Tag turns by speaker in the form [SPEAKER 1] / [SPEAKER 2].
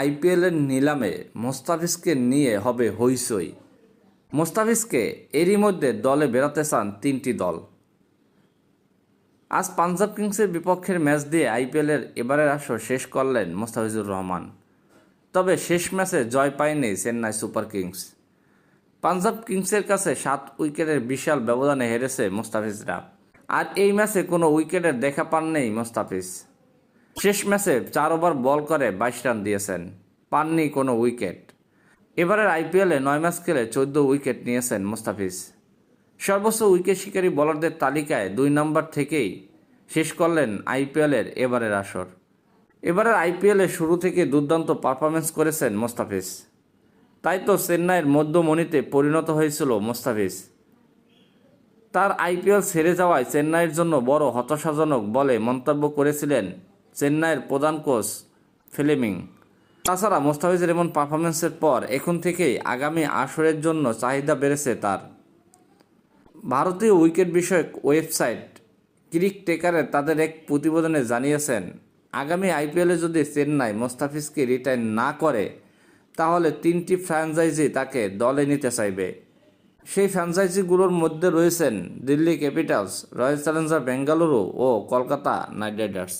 [SPEAKER 1] আইপিএলের নিলামে মোস্তাফিজকে নিয়ে হবে হইচই মোস্তাফিজকে এরই মধ্যে দলে বেরোতে চান তিনটি দল। আজ পাঞ্জাব কিংসের বিপক্ষের ম্যাচ দিয়ে আইপিএলের এবারের আসর শেষ করলেন মোস্তাফিজুর রহমান। তবে শেষ ম্যাচে জয় পায়নি চেন্নাই সুপার কিংস। পাঞ্জাব কিংসের কাছে সাত উইকেটের বিশাল ব্যবধানে হেরেছে মোস্তাফিজরা। আর এই ম্যাচে কোনো উইকেটের দেখা পাননি মোস্তাফিজ। শেষ ম্যাচে চার ওভার বল করে বাইশ রান দিয়েছেন, পাননি কোনো উইকেট। এবারের আইপিএলে নয় ম্যাচ খেলে চোদ্দ উইকেট নিয়েছেন মোস্তাফিজ। সর্বোচ্চ উইকেট শিকারী বোলারদের তালিকায় দুই নম্বর থেকেই শেষ করলেন আইপিএলের এবারের আসর। এবারের আইপিএলে শুরু থেকে দুর্দান্ত পারফরমেন্স করেছেন মোস্তাফিজ। তাই তো চেন্নাইয়ের মধ্যমণিতে পরিণত হয়েছিল মোস্তাফিজ। তার আইপিএল ছেড়ে যাওয়ায় চেন্নাইয়ের জন্য বড় হতাশাজনক বলে মন্তব্য করেছিলেন চেন্নাইয়ের প্রধান কোচ ফিলেমিং। তাছাড়া মোস্তাফিজের এমন পারফরমেন্সের পর এখন থেকেই আগামী আসরের জন্য চাহিদা বেড়েছে তার। ভারতীয় উইকেট বিষয়ক ওয়েবসাইট ক্রিক টেকারে তাদের এক প্রতিবেদনে জানিয়েছেন, আগামী আইপিএলে যদি চেন্নাই মোস্তাফিজকে রিটায়ার না করে, তাহলে তিনটি ফ্র্যাঞ্চাইজি তাকে দলে নিতে চাইবে। সেই ফ্র্যাঞ্চাইজিগুলোর মধ্যে রয়েছেন Delhi capitals, royal challenger Bengaluru ও কলকাতা নাইট রাইডার্স।